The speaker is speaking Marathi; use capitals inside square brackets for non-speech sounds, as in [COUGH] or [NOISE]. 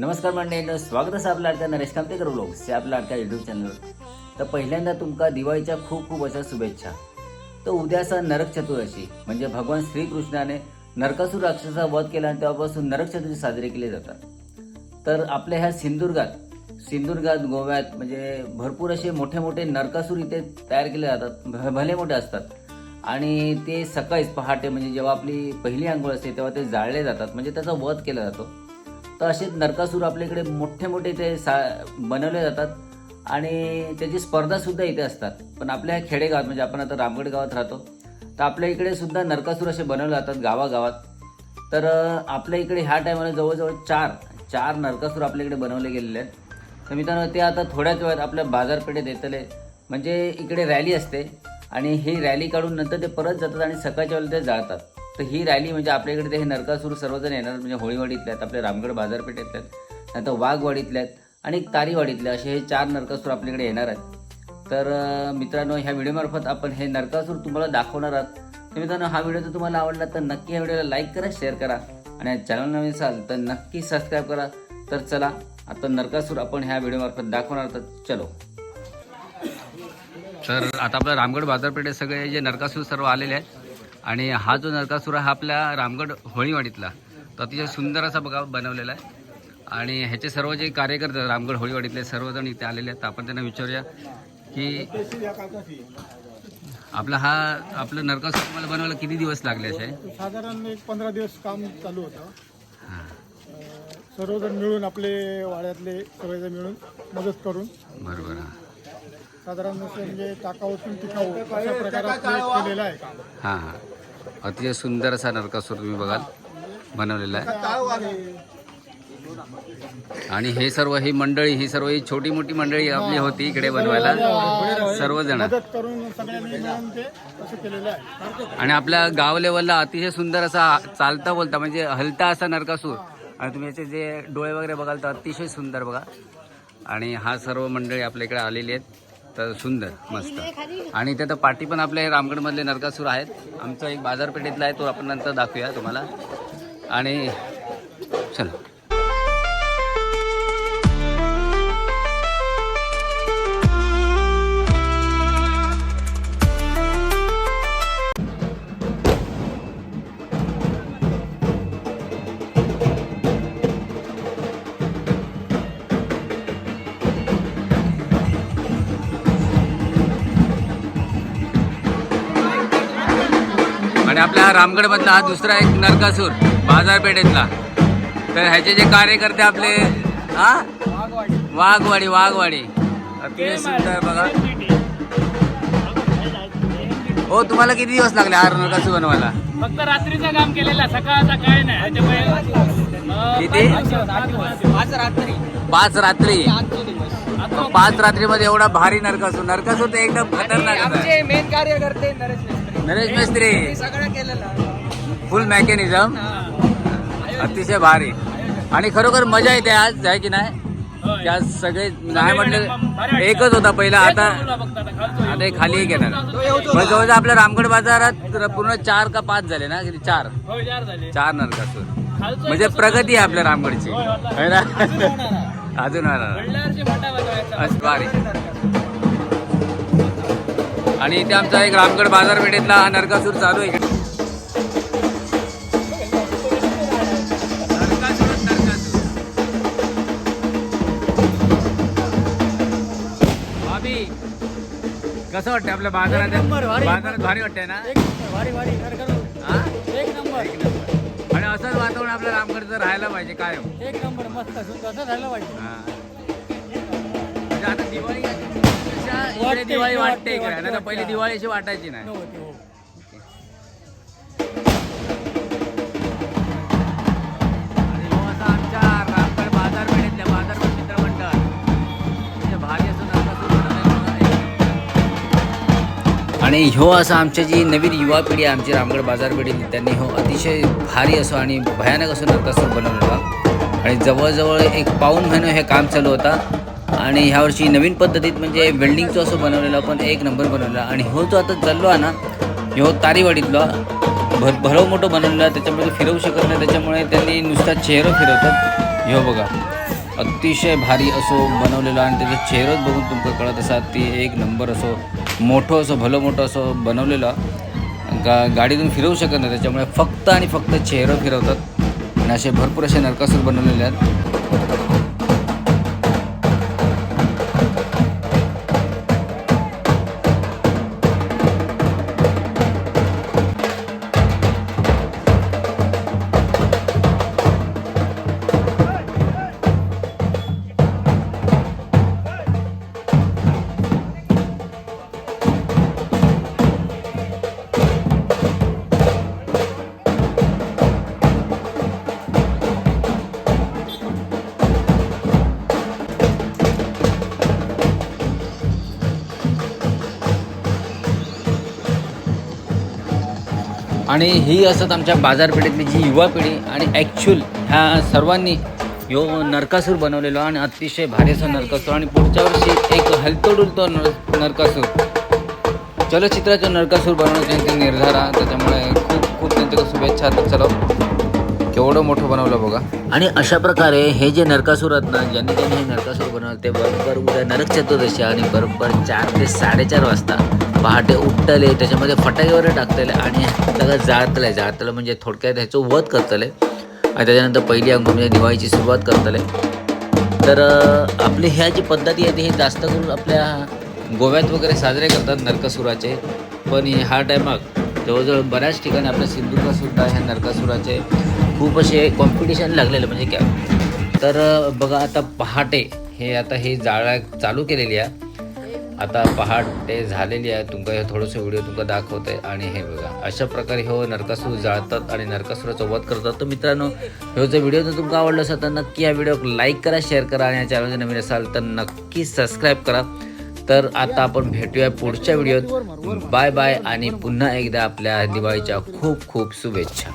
नमस्कार मंडळी स्वागत असं आपल्या लाडक्या नरेश कामतेकर ब्लॉग्स हे आपल्या अडत्या युट्यूब चॅनल तर पहिल्यांदा तुमका दिवाळीच्या खूप खूप अशा शुभेच्छा. तर उद्या असा नरक चतुर्दशी म्हणजे भगवान श्रीकृष्णाने नरकासूर राक्षसाचा वध केला आणि तेव्हापासून नरक चतुर्थी साजरे केले जातात. तर आपल्या ह्या सिंधुदुर्गात सिंधुदुर्गात गोव्यात म्हणजे भरपूर असे मोठे मोठे नरकासूर इथे तयार केले जातात भले मोठे असतात. आणि ते सकाळीच पहाटे म्हणजे जेव्हा आपली पहिली आंघोळ असते तेव्हा ते जाळले जातात म्हणजे त्याचा वध केला जातो. तर असेच नरकासूर आपल्या इकडे मोठे मोठे ते सा बनवले जातात. आणि त्याची स्पर्धासुद्धा इथे असतात. पण आपल्या ह्या खेडेगावात म्हणजे आपण आता रामगड गावात राहतो तर आपल्या इकडे सुद्धा नरकासूर असे बनवले जातात गावागावात. तर आपल्या इकडे ह्या टायमाला जवळजवळ चार चार नरकासूर आपल्या इकडे बनवले गेलेले आहेत. तर मित्रांनो ते आता थोड्याच वेळात आपल्या बाजारपेठेत येतले. म्हणजे इकडे रॅली असते. आणि ही रॅली काढून नंतर ते परत जातात आणि सकाळच्या वेळेला ते जाळतात तर ही रॅली म्हणजे आपल्या इकडे ते हे नरकासूर सर्वजण येणार म्हणजे होळीवाडीतल्या आहेत आपल्या रामगड बाजारपेठेतल्या आहेत नंतर वाघवाडीतले आहेत आणि तारीवाडीतले असे हे चार नरकासूर आपल्याकडे येणार आहेत. तर मित्रांनो ह्या व्हिडिओमार्फत आपण हे नरकासूर तुम्हाला दाखवणार आहात. तर मित्रांनो हा व्हिडिओ जर तुम्हाला आवडला तर नक्की या व्हिडिओला लाईक करा शेअर करा आणि चॅनल नवीन असाल तर नक्की सबस्क्राईब करा. तर चला आता नरकासूर आपण ह्या व्हिडिओमार्फत दाखवणार तर चलो. तर आता आपल्या रामगड बाजारपेठेत सगळे जे नरकासूर सर्व आलेले आहेत आणि हा जो नरकासूर आहे हा आपल्या रामगड होळीवाडीतला. तो अतिशय सुंदर असा बघा बनवलेला आहे. आणि ह्याचे सर्व जे कार्यकर्ते रामगड होळीवाडीतले सर्वजण इथे आलेले आहेत. तर आपण त्यांना विचारूया की आपला हा आपलं नरकासूर तुम्हाला बनवायला किती दिवस लागले असे? साधारण एक पंधरा दिवस काम चालू होतं. हां. सर्वजण मिळून आपले वाड्यातले सगळेजण मिळून मदत करून. बरोबर हां. साधारण जसं म्हणजे टाकाऊतून टिकाऊ अशा प्रकारात हे केलेलं आहे. काम हां हां. अतिशय सुंदर असा नरकासूर तुम्ही बघाल बनवलेला आहे. आणि हे सर्व ही मंडळी ही सर्व ही छोटी मोठी मंडळी आपली होती इकडे बनवायला. सर्वजण मदत करून सगळ्यांनी मिळून ते असं केलेलं आहे. आणि आपल्या गाव लेवलला अतिशय सुंदर असा चालता बोलता म्हणजे हलता असा नरकासूर. आणि तुम्ही याचे जे डोळे वगैरे बघाल तर अतिशय सुंदर बघा. आणि हा सर्व मंडळी आपल्या इकडे आलेली आहेत. तर सुंदर मस्त. आणि इथे तर पाठी पण आपल्या रामगडमधले नरकासूर आहेत. आमचा एक बाजारपेठेतला आहे तो आपण नंतर दाखवूया तुम्हाला. आणि चला. आपल्या रामगडमधला हा दुसरा एक नरकासूर बाजारपेठेतला. तर ह्याचे जे कार्यकर्ते आपले हा? वाघवाडी वाघवाडी. अतिशय सुंदर बघा. हो तुम्हाला किती दिवस लागले हा नरकासूर बनवायला? फक्त रात्रीचं काम केलेलं आहे, सकाळचा काय नाही किती? पाच रात्री. पाच रात्री? पाच रात्रीमध्ये एवढा भारी नरकासूर. नरकासूर तर एकदम खतरनाक मेन कार्यकर्ते नरेश नरेश मिस्त्री सगळं केलेलं. फुल मेकॅनिझम अतिशय भारी. आणि खरोखर मजा येते आज आहे की नाही? आज सगळे नाही म्हटलं एकच होता पहिला आता आता खाली एक येणार. मग जवळजवळ आपल्या रामगड बाजारात पूर्ण चार का पाच झाले ना? चार. चार नरकासूर. म्हणजे प्रगती आहे आपल्या रामगडची. अजून [LAUGHS] भारी. आणि इथे आमचा एक रामगड बाजारपेठेतला हा नरकासूर चालू आहे. भाभी कसं वाटतं आपल्या बाजारात? बाजारात भारी वाटतंय ना? वारी वारी हा? एक नंबर. आणि असंच वातावरण आपल्या रामगडचं राहायला पाहिजे कायम. एक नंबर मस्त तसं झालं पाहिजे. म्हणजे आता दिवाळी पेक्षा इकडे वाटते, दिवाळी वाटते, वाटते इकडे नाही तर पहिली वाटते. दिवाळी अशी वाटायची नाही हो, हो. आणि ह्यो असा आमच्या रामगड बाजारपेठेतल्या बाजारपेठ मित्रमंडळ म्हणजे भारी असं बघा. आणि ह्यो असं आमच्या जी नवीन युवा पिढी आहे आमची रामगड बाजारपेठेतली त्यांनी हो अतिशय भारी असं आणि भयानक असं नरकासूर बनवलेला आणि जवळजवळ एक पाऊण महिना हे काम चालू होता आणि ह्यावर्षी नवीन पद्धतीत म्हणजे वेल्डिंगचं असं बनवलेलं पण एक नंबर बनवला. आणि हो जो आता चाललो आहे ना ह्यो तारीवाडीतला भर भरव मोठं बनवलेला त्याच्यामुळे तो फिरवू शकत नाही त्याच्यामुळे त्यांनी नुसता चेहरा फिरवतात. ह्यो बघा अतिशय भारी असो बनवलेला आणि त्याचा चेहराच बघून तुमका कळत असा ती एक नंबर असो मोठं असो भलं मोठं असो बनवलेला. गा गाडीतून फिरवू शकत नाही त्याच्यामुळे फक्त आणि फक्त चेहरा फिरवतात. आणि असे भरपूर असे नरकासूर बनवलेले आहेत. आणि ही असत आमच्या बाजारपेठेतली जी युवा पिढी आणि ॲक्च्युअल ह्या सर्वांनी यो नरकासूर बनवलेलो आणि अतिशय भारी असं नरकासूर आणि पुढच्या वर्षी एक हलतोडुलतो नर नरकासूर. चलचित्राचा नरकासूर बनवण्याचा त्यांचा निर्धार आहे त्याच्यामुळे खूप खूप त्यांच्या शुभेच्छा. तर चलो केवढं मोठं बनवलं बघा. आणि अशा प्रकारे हे जे नरकासूर आहेत ना ज्यांनी त्यांनी हे नरकासूर ते बरोबर उद्या नरक चतुर्दशी आणि बरोबर चार ते साडेचार वाजता पहाटे उठतले त्याच्यामध्ये फटाके वगैरे टाकतले आणि सगळं जाळतले जाळतलं म्हणजे थोडक्यात ह्याचं वध करतले. आणि त्याच्यानंतर पहिली अंग म्हणजे दिवाळीची सुरुवात करतले. तर आपली ह्या जी पद्धती आहे ती जास्त करून आपल्या गोव्यात वगैरे साजरे करतात नरकासुराचे. पण ह्या टायमाक जवळजवळ बऱ्याच ठिकाणी आपल्या सिंधुदुर्गसुद्धा ह्या नरकासुराचे खूप असे कॉम्पिटिशन लागलेलं म्हणजे काय तर बघा आता पहाटे हे आता हे जाळा चालू केलेली आहे. आता पहाटे झालेली आहे. तुमका हे थोडंसं व्हिडिओ तुमका दाखवते आणि हे बघा अशा प्रकारे हो नरकासूर जाळतात आणि नरकासुराचा वध करतात. तर मित्रांनो ह्यो जर व्हिडिओ जर तुमका आवडला असेल तर नक्की या व्हिडिओ लाईक करा शेअर करा आणि या चॅनल नवीन असाल तर नक्की सबस्क्राईब करा. तर आता आपण भेटूया पुढच्या व्हिडिओत. बाय बाय आणि पुन्हा एकदा आपल्या दिवाळीच्या खूप खूप शुभेच्छा.